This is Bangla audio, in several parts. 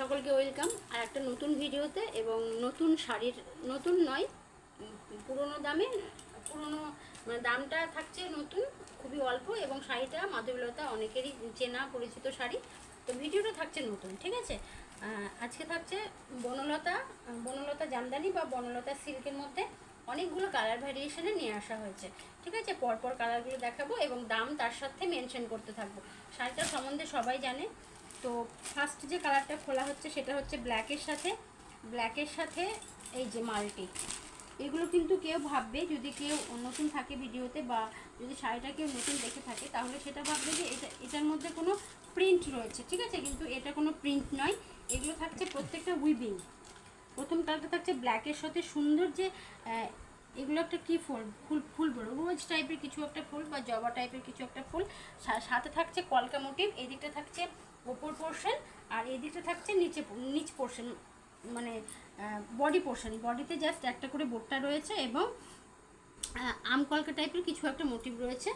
সকলকে ওয়েলকাম আর একটা নতুন ভিডিওতে এবং নতুন শাড়ির, নতুন নয় পুরনো দামে, পুরনো মানে দামটা থাকছে নতুন, খুবই অল্প এবং শাড়িটা মাধবীলতা অনেকেরই চেনা, পরিচিত শাড়ি। তো ভিডিওটা থাকছে নতুন, ঠিক আছে? আজকে থাকছে বনলতা বনলতা জামদানি বা বনলতা সিল্কের মধ্যে অনেকগুলো কালার ভ্যারিয়েশনে নিয়ে আসা হয়েছে, ঠিক আছে? পরপর কালারগুলো দেখাবো এবং দাম তার সাথে মেনশন করতে থাকব। শাড়িটার সম্বন্ধে সবাই জানে। তো ফার্স্ট যে কালারটা খোলা হচ্ছে সেটা হচ্ছে ব্ল্যাকের সাথে ব্ল্যাকের সাথে এই যে মাল্টি এগুলো কিন্তু কেউ ভাববে যদি কেউ নতুন থাকে ভিডিওতে বা যদি শাড়িটা কেউ নতুন দেখে থাকে, তাহলে সেটা ভাববে যে এটা, এটার মধ্যে কোনো প্রিন্ট রয়েছে, ঠিক আছে? কিন্তু এটা কোনো প্রিন্ট নয়। এগুলো থাকছে প্রত্যেকটা উইবিং প্রথম কালারটা থাকছে ব্ল্যাকের সাথে সুন্দর যে এগুলো একটা কী ফুল? ফুল ফুল বলো রোজ টাইপের কিছু একটা ফুল বা জবা টাইপের কিছু একটা ফুল। সাথে থাকছে কলকা মোটিভ এদিকটা থাকছে ওপর পোর্শন আর এদিকটা থাকছে নিচে নিচ পোর্শন মানে বডি পোর্শন বডিতে জাস্ট একটা করে বোটটা রয়েছে এবং আম কলকা টাইপের কিছু একটা মোটিভ রয়েছে।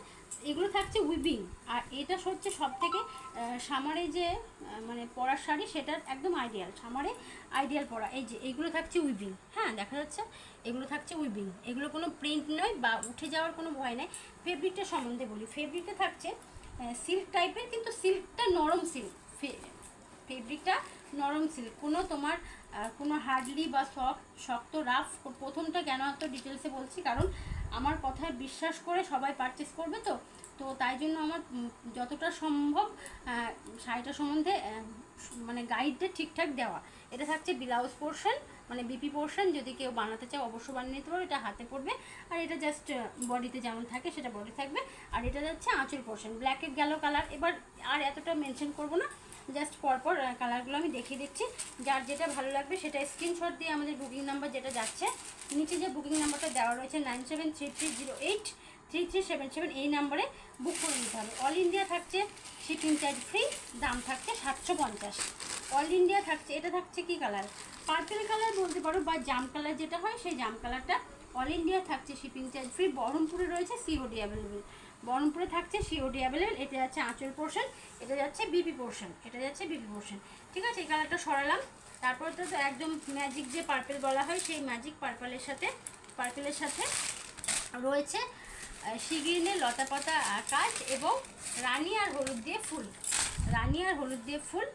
এগুলো থাকছে উইবিং আর এটা হচ্ছে সব থেকে সামারে যে মানে পরার শাড়ি, সেটার একদম আইডিয়াল সামারে আইডিয়াল পরা। এই যে, এগুলো থাকছে উইবিং হ্যাঁ দেখা যাচ্ছে? এগুলো থাকছে উইবিং এগুলো কোনো প্রিন্ট নয় বা উঠে যাওয়ার কোনো ভয় নেই। ফেব্রিকটা সম্বন্ধে বলি। ফেব্রিকটা থাকছে সিল্ক টাইপের কিন্তু সিল্কটা নরম সিল্ক ফেব্রিকটা নরম সিল্ক কোনো তোমার কোনো হার্ডলি বা সফট শক্ত রাফ প্রথমটা কেন এত ডিটেলসে বলছি? কারণ আমার কথায় বিশ্বাস করে সবাই পারচেস করবে তো? তো তাই জন্য আমার যতটা সম্ভব শাড়িটা সম্বন্ধে মানে গাইডটা ঠিকঠাক দেওয়া। এটা থাকছে ব্লাউজ পোর্শন মানে বিপি পোর্শন যদি কেউ বানাতে চাও অবশ্যই বানিয়ে নিতে পারো, এটা হাতে পড়বে। আর এটা জাস্ট বডিতে যেমন থাকে, সেটা বডি থাকবে। আর এটা যাচ্ছে আঁচল পোর্শন ব্ল্যাকের গেল কালার এবার আর এতটা মেনশন করব না। জাস্ট পরপর কালারগুলো আমি দেখিয়ে দিচ্ছি। যার যেটা ভালো লাগবে সেটা স্ক্রিনশট দিয়ে আমাদের বুকিং নাম্বার যেটা যাচ্ছে। নিচে যে বুকিং নাম্বারটা দেওয়া রয়েছে nine seven three three zero eight three three seven seven এই নাম্বারে বুক করে নিতে হবে। অল ইন্ডিয়া থাকছে শিপিং চার্জ ফ্রি দাম থাকছে সাতশো পঞ্চাশ। অল ইন্ডিয়া থাকছে, এটা থাকছে কি কালার পার্পেল কালার বলতে পারো বা জাম কালার যেটা হয়, সেই জাম কালারটা অল ইন্ডিয়া থাকছে শিপিং চার্জ ফ্রি বহরমপুরে রয়েছে সিওডি অ্যাভেলেবেল বহরমপুরে থাকছে সিওডি অ্যাভেলেবেল, এটা যাচ্ছে আঁচল পোর্শন এটা যাচ্ছে বিপি পোর্শন এটা যাচ্ছে বিপি পোর্শন ঠিক আছে, এই কালারটা সরালাম। তারপর তো একদম ম্যাজিক যে পার্পেল বলা হয়, সেই ম্যাজিক পার্পেলের সাথে পার্পেলের সাথে রয়েছে শিগিরিনে লতা পাতা কাজ এবং রানি আর হলুদ দিয়ে ফুল। রানি আর হলুদ দিয়ে ফুল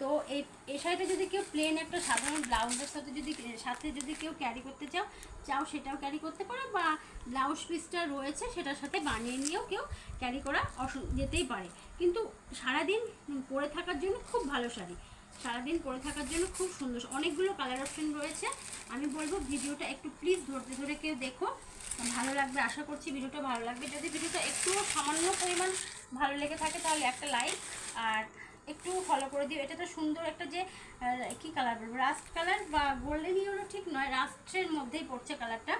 তো এই এই শাড়িটা যদি কেউ প্লেন একটা সাধারণ ব্লাউজের সাথে যদি সাথে যদি কেউ ক্যারি করতে চাও চাও সেটাও ক্যারি করতে পারো বা ব্লাউজ পিসটা রয়েছে সেটার সাথে বানিয়ে নিয়েও কেউ ক্যারি করা অসু যেতেই পারে। কিন্তু সারাদিন পরে থাকার জন্য খুব ভালো শাড়ি। সারাদিন পরে থাকার জন্য খুব সুন্দর। অনেকগুলো কালার অপশন রয়েছে। আমি বলব ভিডিওটা একটু প্লিজ ধরতে ধরে কেউ দেখো। ভালো লাগবে, আশা করছি ভিডিওটা ভালো লাগবে। যদি ভিডিওটা একটু সামান্য পরিমাণ ভালো লেগে থাকে তাহলে একটা লাইক আর একটু ফলো করে দিও। এটা তো সুন্দর একটা যে কি কালার বলব? রাস্ট কালার বা গোল্ডেন ইউরো ঠিক নয় রাস্টের মধ্যেই পড়ছে কালারটা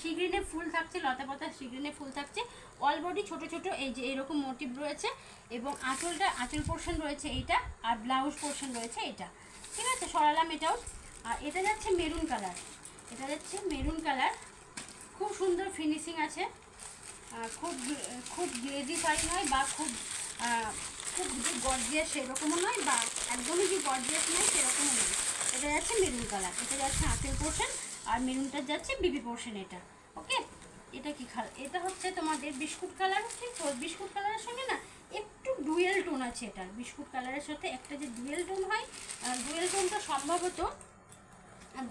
শিগ্রিনে ফুল থাকছে, লতা পাতা শিগ্রিনে ফুল থাকছে। অল বডি ছোট ছোট, এই যে এরকম মোটিভ রয়েছে এবং আঁচলটা, আঁচল পোর্শন রয়েছে এইটা আর ব্লাউজ পোর্শন রয়েছে এটা। ঠিক আছে? সরালাম এটাও আর এটা যাচ্ছে মেরুন কালার এটা যাচ্ছে মেরুন কালার খুব সুন্দর ফিনিশিং আছে। খুব খুব গ্লেজি শাড়ি নয় বা খুব খুব যে গর্জিয়াস সেরকমও নয় বা একদমই যে গর্জিয়াস নয় সেরকমও নয়। এটা যাচ্ছে মেরুন কালার এটা যাচ্ছে আঁকের পোর্শন আর মেরুনটা যাচ্ছে বিবি পোর্শন এটা ওকে এটা কি খাল এটা হচ্ছে তোমাদের বিস্কুট কালার হচ্ছে বিস্কুট কালারের সঙ্গে না একটু ডুয়েল টোন আছে এটা বিস্কুট কালারের সাথে একটা যে ডুয়েল টোন হয় ডুয়েল টোনটা সম্ভবত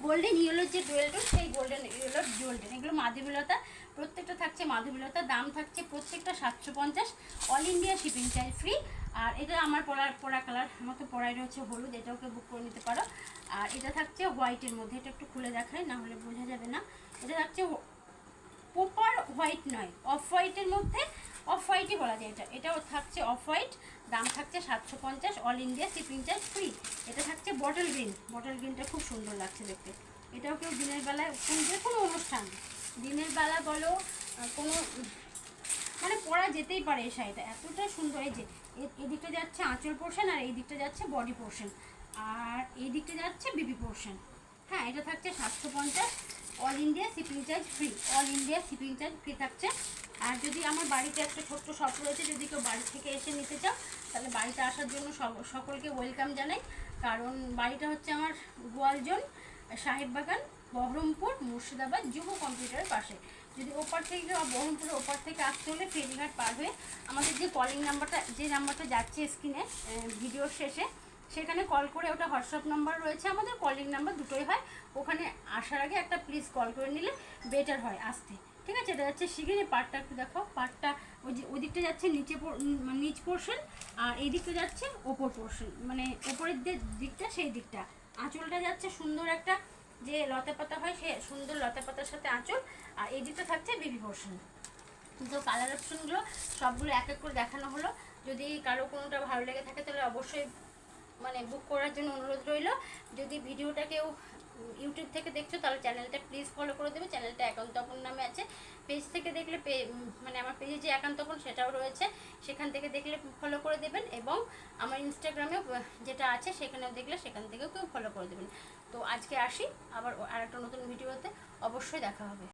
গোল্ডেন ইয়েলোর যে ডুয়েলটোন সেই গোল্ডেন ইয়েলোর জুয়েলটোন এগুলো মাধবীলতা, প্রত্যেকটা থাকছে মাধবীলতা, দাম থাকছে প্রত্যেকটা সাতশো পঞ্চাশ। All India shipping charge free আর এটা আমার পড়ার পড়া কালার আমার তো পড়াই রয়েছে হলুদ এটাওকে বুক করে নিতে পারো। আর এটা থাকছে হোয়াইটের মধ্যে, এটা একটু খুলে দেখায় না হলে বোঝা যাবে না। এটা থাকছে প্রপার হোয়াইট নয় অফ হোয়াইটের মধ্যে অফ হোয়াইটই বলা যায় এটা। এটাও থাকছে অফ হোয়াইট দাম থাকছে সাতশো পঞ্চাশ all India shipping charge free এটা থাকছে বটল গ্রিন বটল গ্রিনটা খুব সুন্দর লাগছে দেখতে। এটাও কেউ দিনের বেলায় যে কোনো অনুষ্ঠান, দিনের বেলা বলো কোনো মানে পরা যেতেই পারে এই শাড়িটা। এতটা সুন্দর, এই যে এদিকটা যাচ্ছে আঁচল পোর্শন আর এই দিকটা যাচ্ছে বডি পোর্শন আর এই দিকটা যাচ্ছে বিবি পোর্শন হ্যাঁ এটা থাকছে সাতশো পঞ্চাশ all India shipping charge free all India shipping charge free থাকছে। আর যদি আমার বাড়িতে একটা ছোট্ট শপ রয়েছে, যদি কেউ বাড়ি থেকে এসে নিতে চাও, তাহলে বাড়িতে আসার জন্য সকলকে ওয়েলকাম জানাই। কারণ বাড়িটা হচ্ছে আমার গোয়ালজন সাহেববাগান, বহরমপুর, মুর্শিদাবাদ যুব কম্পিউটারের পাশে। যদি ওপার থেকে বা বহরমপুরের ওপার থেকে আসতে হলে ফেরিঘাট পার হয়ে আমাদের যে কলিং নাম্বারটা যে নাম্বারটা যাচ্ছে স্ক্রিনে ভিডিওর শেষে, সেখানে কল করে ওটা হোয়াটসঅ্যাপ নাম্বার রয়েছে। আমাদের কলিং নাম্বার দুটোই হয়। ওখানে আসার আগে একটা প্লিজ কল করে নিলে বেটার হয় আসতে। ঠিক আছে, এটা যাচ্ছে শিগিরি পার্টটা একটু দেখো পার্টটা ওই যে ওই দিকটা যাচ্ছে নিচে মানে নিচ পোর্শন আর এই দিকটা যাচ্ছে ওপর পোর্শন মানে ওপরের যে দিকটা, সেই দিকটা। আঁচলটা যাচ্ছে সুন্দর একটা যে লতা পাতা হয়, সে সুন্দর লতা পাতার সাথে আঁচল, আর এই দিকটা থাকছে বেবি পোর্শন তো কালার অপশনগুলো সবগুলো এক এক করে দেখানো হলো। যদি কারও কোনোটা ভালো লেগে থাকে, তাহলে অবশ্যই মানে বুক করার জন্য অনুরোধ রইল। যদি ভিডিওটা কেউ ইউটিউব থেকে দেখছ তাহলে চ্যানেলটা প্লিজ ফলো করে দেবে। চ্যানেলটা একান্তপন নামে আছে। পেজ থেকে দেখলে মানে আমার পেজে যে একান্তপন সেটাও রয়েছে। সেখান থেকে দেখলে ফলো করে দেবেন এবং আমার ইনস্টাগ্রামেও আহ, যেটা আছে সেখানেও দেখলে সেখান থেকেও কেউ ফলো করে দেবেন। তো আজকে আসি আবার আরেকটা নতুন ভিডিওতে। অবশ্যই দেখা হবে।